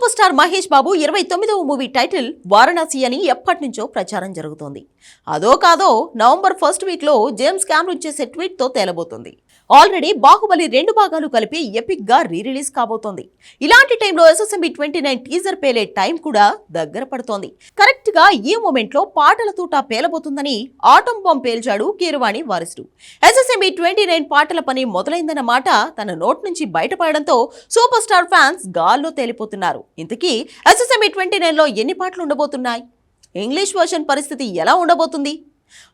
Super star Mahesh Babu ఇరవై తొమ్మిదవ movie title Varanasi అని ఎప్పటి నుంచో ప్రచారం జరుగుతోంది. అదో కాదో నవంబర్ ఫస్ట్ వీక్లో జేమ్స్ క్యామ్రూన్ చేసే ట్వీట్తో తేలబోతుంది. ఆల్రెడీ బాహుబలి రెండు భాగాలు కలిపి ఎపిక్గా రీ రిలీజ్ కాబోతోంది. ఇలాంటి టైంలో ఎస్ఎస్ఎంబి ట్వంటీ నైన్ టీజర్ పేలే టైం కూడా దగ్గర పడుతోంది. కరెక్ట్గా ఈ మూమెంట్లో పాటల తూట పేలబోతుందని ఆటం బాంబ్ పేల్చాడు కీరవాణి వారిస్టు ఎస్ఎస్ఎంబి ట్వంటీ నైన్ పాటల పని మొదలైందన్న మాట తన నోట్ నుంచి బయటపడడంతో సూపర్ స్టార్ ఫ్యాన్స్ గాల్లో తేలిపోతున్నారు. ఇంతకీ ఎస్ఎస్ఎంఈ ట్వంటీ నైన్లో ఎన్ని పాటలు ఉండబోతున్నాయి? ఇంగ్లీష్ వర్షన్ పరిస్థితి ఎలా ఉండబోతుంది?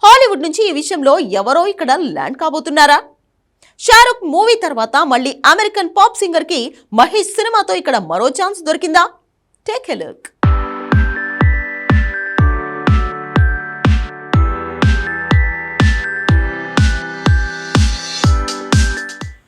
హాలీవుడ్ నుంచి ఈ విషయంలో ఎవరో ఇక్కడ ల్యాండ్ కాబోతున్నారా? షారుఖ్ మూవీ తర్వాత మళ్ళీ అమెరికన్ పాప్ సింగర్కి మహేష్ సినిమాతో ఇక్కడ మరో ఛాన్స్ దొరికిందా? Take a look.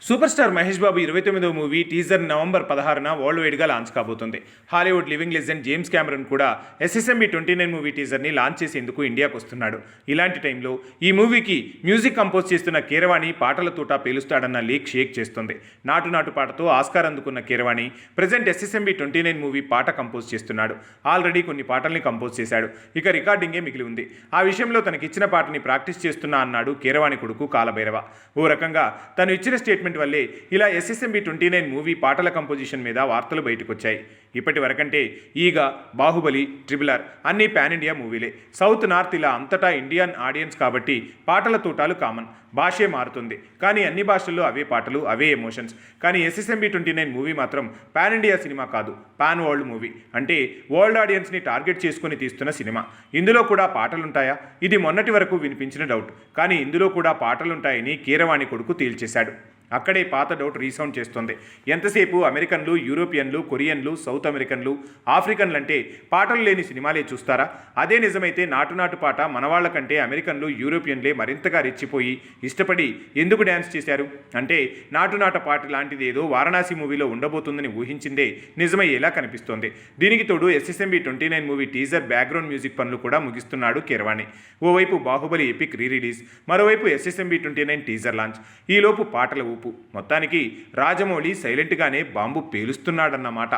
Super star Mahesh Babu ఇరవై తొమ్మిదవ మూవీ టీజర్ నవంబర్ పదహారున వరల్డ్ వైడ్గా లాంచ్ కాబోతుంది. Hollywood living legend James Cameron కూడా ఎస్ఎస్ఎంబి ట్వంటీ నైన్ మూవీ టీజర్ని లాంచ్ చేసేందుకు ఇండియాకు వస్తున్నాడు. ఇలాంటి టైంలో ఈ మూవీకి మ్యూజిక్ కంపోజ్ చేస్తున్న కీరవాణి పాటల తూట పేలుస్తాడన్న లీక్ షేక్ చేస్తుంది. నాటు నాటు పాటతో ఆస్కార్ అందుకున్న Keeravani present SSMB twenty nine movie పాట కంపోజ్ చేస్తున్నాడు. ఆల్రెడీ కొన్ని పాటల్ని కంపోజ్ చేశాడు. ఇక రికార్డింగే మిగిలి ఉంది. ఆ విషయంలో తనకిచ్చిన పాటని ప్రాక్టీస్ చేస్తున్నా అన్నాడు కీరవాణి కొడుకు కాలభైరవ. ఓ రకంగా తను ఇచ్చిన స్టేట్మెంట్ వల్లే ఇలా ఎస్ఎస్ఎంబి ట్వంటీ నైన్ మూవీ పాటల కంపోజిషన్ మీద వార్తలు బయటకొచ్చాయి. ఇప్పటి వరకంటే ఈగ బాహుబలి ట్రిబులర్ అన్ని పాన్ ఇండియా మూవీలే. సౌత్ నార్త్ ఇలా అంతటా ఇండియన్ ఆడియన్స్ కాబట్టి పాటల తూటాలు కామన్ భాషే మారుతుంది. కానీ అన్ని భాషల్లో అవే పాటలు అవే ఎమోషన్స్ కానీ ఎస్ఎస్ఎంబి ట్వంటీ నైన్ మూవీ మాత్రం పాన్ ఇండియా సినిమా కాదు పాన్ వరల్డ్ మూవీ. అంటే వరల్డ్ ఆడియన్స్ని టార్గెట్ చేసుకొని తీస్తున్న సినిమా. ఇందులో కూడా పాటలుంటాయా? ఇది మొన్నటి వరకు వినిపించిన డౌట్ కానీ ఇందులో కూడా పాటలుంటాయని కీరవాణి కొడుకు తేల్చేశాడు. అక్కడే పాత డౌట్ రీసౌండ్ చేస్తుంది. ఎంతసేపు అమెరికన్లు యూరోపియన్లు కొరియన్లు సౌత్ అమెరికన్లు ఆఫ్రికన్లు అంటే పాటలు లేని సినిమాలే చూస్తారా? అదే నిజమైతే నాటు నాటు పాట మనవాళ్ళ కంటే అమెరికన్లు యూరోపియన్లే మరింతగా రెచ్చిపోయి ఇష్టపడి ఎందుకు డ్యాన్స్ చేశారు? అంటే నాటునాట పాట లాంటిది ఏదో వారణాసి మూవీలో ఉండబోతుందని ఊహించిందే నిజమయ్యేలా కనిపిస్తోంది. దీనికి తోడు SSMB twenty nine movie teaser background music పనులు కూడా ముగిస్తున్నాడు కిరవాణి. ఓవైపు బాహుబలి ఎపిక్ రీ రిలీజ్ మరోవైపు SSMB twenty nine teaser launch. ఈలోపు పాటలు ఊపు మొత్తానికి రాజమౌళి సైలెంట్గానే బాంబు పేలుస్తున్నాడన్నమాట.